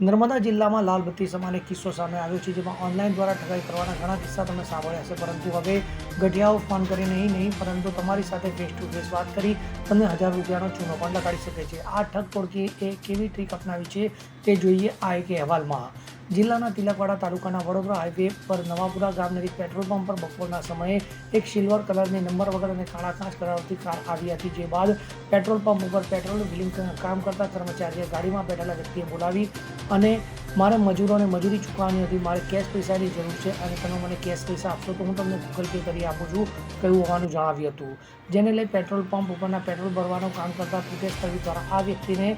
નર્મદા જિલ્લામાં લાલબત્તી સમાન એક કિસ્સો સામે આવ્યો છે, જેમાં ઓનલાઈન દ્વારા ઠગાઈ કરવાના ઘણા કિસ્સા તમે સાંભળ્યા હશે. પરંતુ હવે ગઢિયાઓ ફોન કરી નહીં નહીં, પરંતુ તમારી સાથે ફેસ ટુ ફેસ વાત કરી, તમને હજાર રૂપિયાનો ચૂનો પણ લગાડી શકે છે. આ ઠગ ટોળકીએ કેવી ટ્રીક અપનાવી છે, તે જોઈએ આ એક અહેવાલમાં. જિલ્લાના તિલકવાડા તાલુકાના વડોદરા હાઈવે પર નવાપુરા ગામ નજીક પેટ્રોલ પંપ પર બપોરના સમયે એક સિલ્વર કલરની નંબર વગર અને કાળા કાચ કરાવતી કાર આવી હતી, જે બાદ પેટ્રોલ પંપ ઉપર પેટ્રોલ બિલિંગ કામ કરતા કર્મચારીએ ગાડીમાં બેઠેલા વ્યક્તિએ બોલાવી અને મારે મજૂરોને મજૂરી ચૂકવવાની હતી, મારે કેશ પૈસાની જરૂર છે અને તમે મને કેશ પૈસા આપશો તો હું તમને ગૂગલ પે કરી આપું છું, કહ્યું હોવાનું જણાવ્યું હતું. જેને લઈ પેટ્રોલ પંપ ઉપરના પેટ્રોલ ભરવાનું કામ કરતા ક્રિકેટ તરવી દ્વારા આ વ્યક્તિને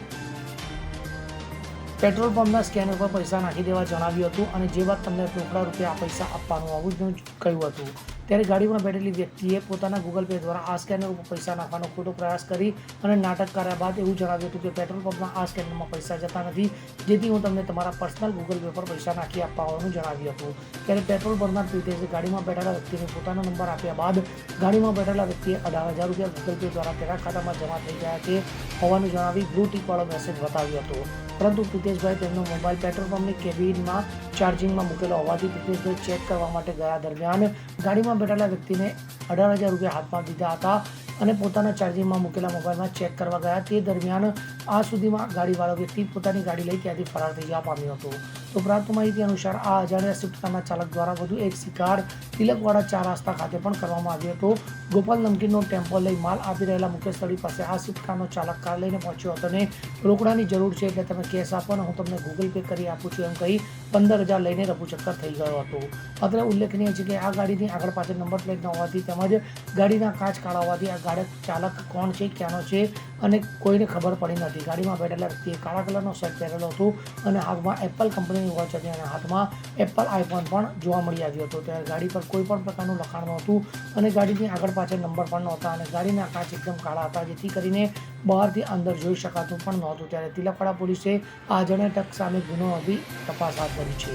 પેટ્રોલ પંપના સ્કેનર પર પૈસા નાખી દેવા જણાવ્યું હતું અને જે બાદ તમને રોકડા રૂપિયા આ પૈસા આપવાનું, આવું જ કહ્યું હતું. ત્યારે ગાડીમાં બેઠેલી વ્યક્તિએ પોતાના ગૂગલ પે દ્વારા આ સ્કેનર ઉપર પૈસા નાખવાનો ખોટો પ્રયાસ કરી અને નાટક કર્યા બાદ એવું જણાવ્યું હતું કે પેટ્રોલ પંપમાં આ સ્કેનરમાં પૈસા જતા નથી, જેથી હું તમને તમારા પર્સનલ ગૂગલ પે પર પૈસા નાખી આપવા હોવાનું જણાવ્યું હતું. ત્યારે પેટ્રોલ પંપના પ્રિતેશે ગાડીમાં બેઠેલા વ્યક્તિને પોતાનો નંબર આપ્યા બાદ ગાડીમાં બેઠેલા વ્યક્તિએ અઢાર હજાર રૂપિયા ગૂગલ પે દ્વારા તેના ખાતામાં જમા થઈ ગયા છે હોવાનું જણાવી બ્લુ ટીકવાળો મેસેજ બતાવ્યો હતો. પરંતુ પ્રિતેશભાઈ તેમનો મોબાઈલ પેટ્રોલ પંપની કેબિનમાં ચાર્જિંગમાં મૂકેલો હોવાથી પ્રિતેશભાઈ ચેક કરવા માટે ગયા દરમિયાન ગાડીમાં બેઠેલા વ્યક્તિને અઢાર હજાર રૂપિયા હાથમાં દીધા હતા અને પોતાના ચાર્જિંગમાં મૂકેલા મોબાઈલમાં ચેક કરવા ગયા. તે દરમિયાન આ સુધીમાં ગાડીવાળો વ્યક્તિ પોતાની ગાડી લઈ ત્યાંથી ફરાર થઈ જવા પામ્યો હતો. તો પ્રાપ્ત માહિતી અનુસાર આ અજાણ્યા સ્વિફ્ટ કારના ચાલક દ્વારા વધુ એક શિકાર તિલકવાડા ચાર રસ્તા ખાતે પણ કરવામાં આવ્યો હતો. ગોપાલ નમકીનનો ટેમ્પો લઈ માલ આપી રહેલા મુકેશ સ્થળી પાસે આ સ્વિફ્ટ કારનો ચાલક કાર લઈને પહોંચ્યો હતો અને રોકડાની જરૂર છે એટલે તમે કેસ આપો અને હું તમને ગૂગલ પે કરી આપું છું એમ કહી પંદર હજાર લઈને રફુચક્કર થઈ ગયો હતો. અત્રે ઉલ્લેખનીય છે કે આ ગાડીની આગળ પાછળ નંબર પ્લેટ ન હોવાથી તેમજ ગાડીના કાચ કાળા હોવાથી આ ગાડી ચાલક કોણ છે, ક્યાંનો છે, અને કોઈને ખબર પડી નથી. ગાડીમાં બેઠેલા વ્યક્તિએ કાળા કલરનો શર્ટ પહેરેલો હતો અને હાથમાં એપલ કંપનીની વોચ હતી અને હાથમાં એપલ આઈફોન પણ જોવા મળી આવ્યો હતો. ત્યારે ગાડી પર કોઈ પણ પ્રકારનું લખાણ નહોતું અને ગાડીની આગળ પાછળ નંબર પણ નહોતા અને ગાડીના કાચ એકદમ કાળા હતા, જેથી કરીને બહારથી અંદર જોઈ શકાતું પણ નહોતું. ત્યારે તિલકવાડા પોલીસે આ જણે ટક સામે ગુનો નોંધી તપાસ હાથ ધરી છે.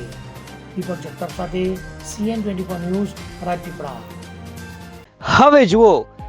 દીપક જગતાપ સાથે CN twenty four news Rajpipla. હવે જુઓ